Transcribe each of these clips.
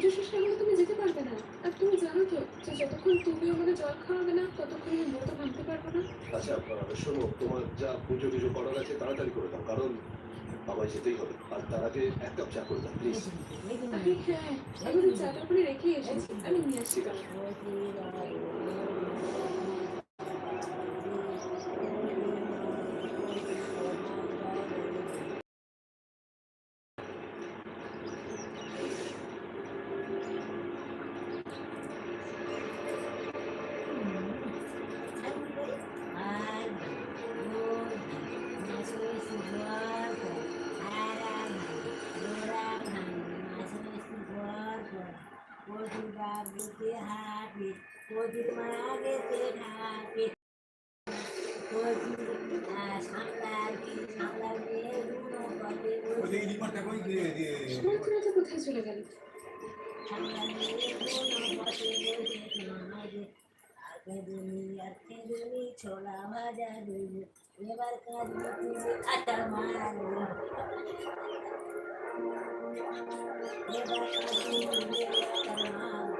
পুজো শেষে তুমি যেতে পারবে না। আর তুমি জানো তো যে যতক্ষণ তুমি আমাকে জল খাওয়াবে না ততক্ষণ আমি ব্রত ভাঙতে পারব না। আচ্ছা শোনো তোমার যা পুজো টুজো করার আছে তাড়াতাড়ি করে দাও কারণ আমায় যেতেই হবে। আর তার আগে এক কাপ চা করে দাও প্লিজ হ্যাঁ আমি চাটা করে রেখে এসেছি। আমি নিয়ে আসছি। কই দিয়ে দিয়ে? সুমন্ত্রণা তো কোথায় চলে গেল? ছোলা ভাজা দুনি এবার কাজ আটা মারো এবার কাজ আটা মারো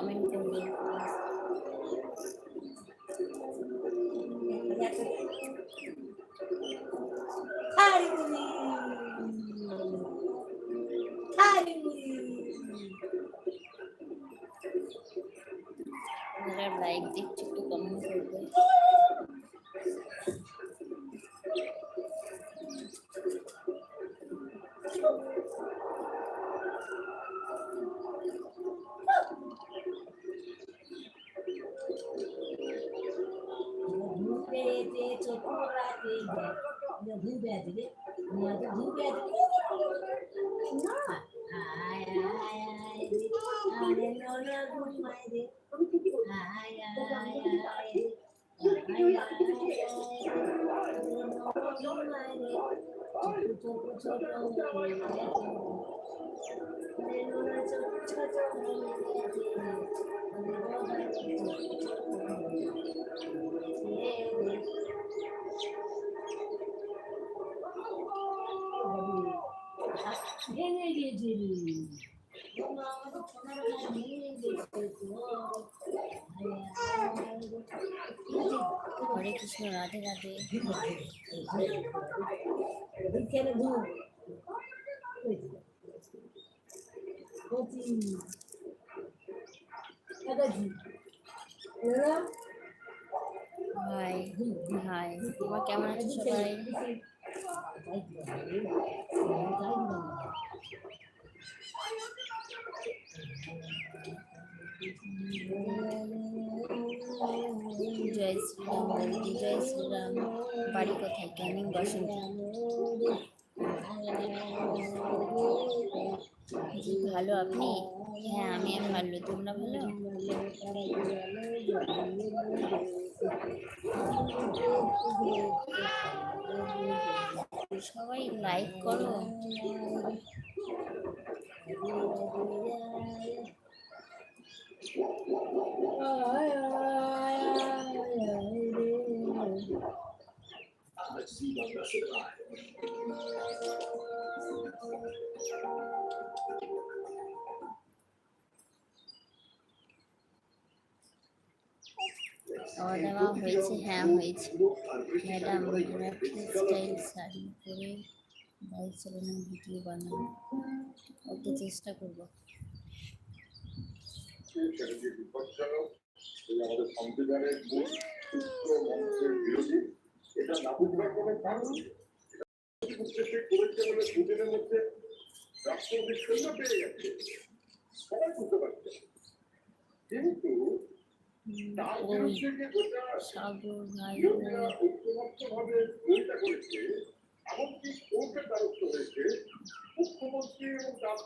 কমেন্ট করবেন হারিমুনি হারিমুনি যারা লাইক দিচ্ছে బేదది నీ బేదది Thank you. হরে কৃষ্ণ রাধে রাধে খেলে ধুর কচি কাগজি হাই হাই তোমার কেমন আছো সবাই জয় শ্রীরাম জয় শ্রীরাম। বাড়ি কোথায়? ক্যানিং বসন্ত। ভালো আপনি? হ্যাঁ আমি ভালো। তোমরা ভালো? সবাই লাইক করো। দাওয়া হয়েছে হ্যাঁ হয়েছে। ম্যাডাম রাখি স্টাইল শাড়ি পরে বাইক চালানোর ভিডিও বানানো ওকে চেষ্টা করব। আমাদের সংবিধানের মন্ত্রের বিরোধী এটা কারণ করেছে বলে দুদিনের মধ্যে সবাই বুঝতে পারছে কিন্তু এমনকি কোর্টের দ্বারস্থ হয়েছে মুখ্যমন্ত্রী এবং তার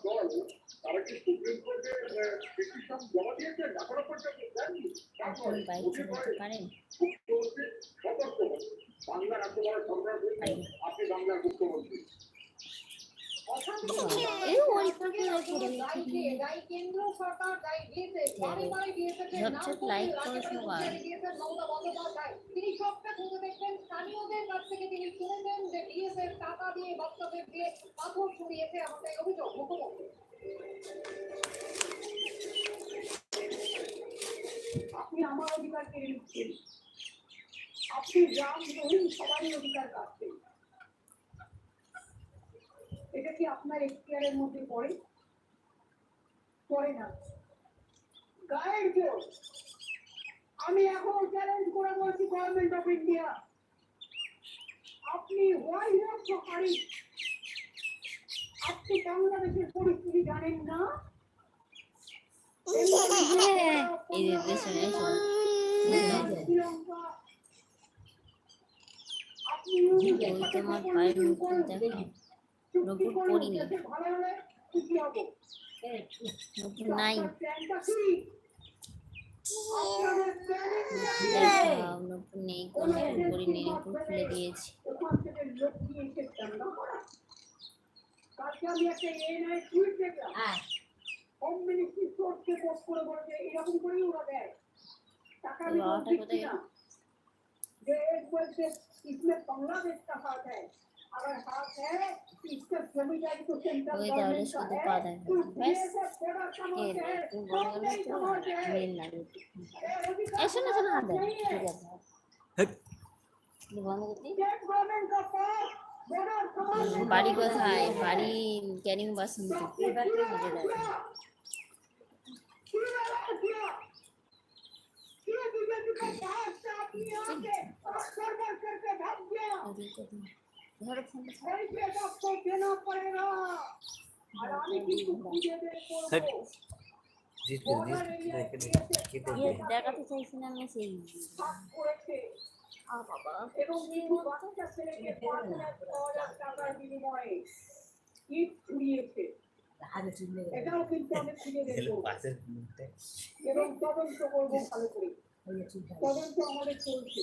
তারা কি সুপ্রিম জমা দিয়েছে এখনও পর্যন্ত দেননি পারেন মুখ্যমন্ত্রী সতর্ক হন বাংলার এত বড় সরকার আপনি বাংলার মুখ্যমন্ত্রী টাকা দিয়ে দিয়ে পাথর এমনটাই অভিযোগ আপনি আমার অধিকার কেড়ে নিচ্ছেন আপনি রাম রহিম সবারই অধিকার কাটছেন এটা কি আপনার এখতিয়ারের মধ্যে পড়ে পড়ে না গায়ের জোর আমি এখন চ্যালেঞ্জ করে বলছি গভর্নমেন্ট অফ ইন্ডিয়া আপনি হাউস সরকারি আপনি বাংলাদেশের পরিস্থিতি জানেন না শ্রীলঙ্কা আপনি ওই তোমার পায়ের নতুন দেখাও নতুন পরিনি ভালো হলে খুশি হব নতুন নাই প্ল্যানটা কি আপনাদের প্ল্যানিং দেখাও নতুন নেই কোনো নতুন পরিনি নতুন খুলে দিয়েছি ওখান থেকে লোক নিয়ে এসে চান্দা করা কালকে আমি একটা এনআই টুইট দেখলাম হ্যাঁ হোম মিনিস্ট্রি সোর্সকে পোস্ট করে বলেছে এরকম করেই ওরা দেয় টাকা আমি বাবাটা বলছি কোথায় না যে एक बोलते इसमें बांग्लादेश का हाथ है দলে শুধু পা দেখা ব্যাস এর মেল না এসে না শোনো হাত দেয় ঠিক আছে বন্ধ করতে বাড়ি কোথায় বাড়ি ক্যানিং বাস এবার কি মজা দেয় Thank you. ধরো দেখাতে চাইছি না আমি সেই এবং এটাও কিন্তু আমি খুঁজে দেখব তদন্ত করব ভালো করে। তদন্ত আমাদের চলছে।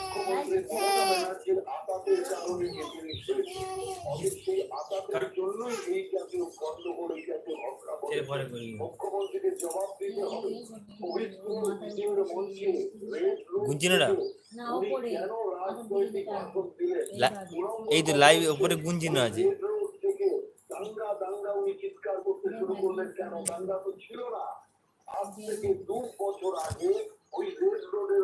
এই? না তো লাইভ উপরে গুঞ্জিনো আছে দাঙ্গা দাঙ্গা উনি চিৎকার করতে শুরু করলেন কেন দাঙ্গা তো ছিল না আজ থেকে দু বছর আগে ওই রেড রোডের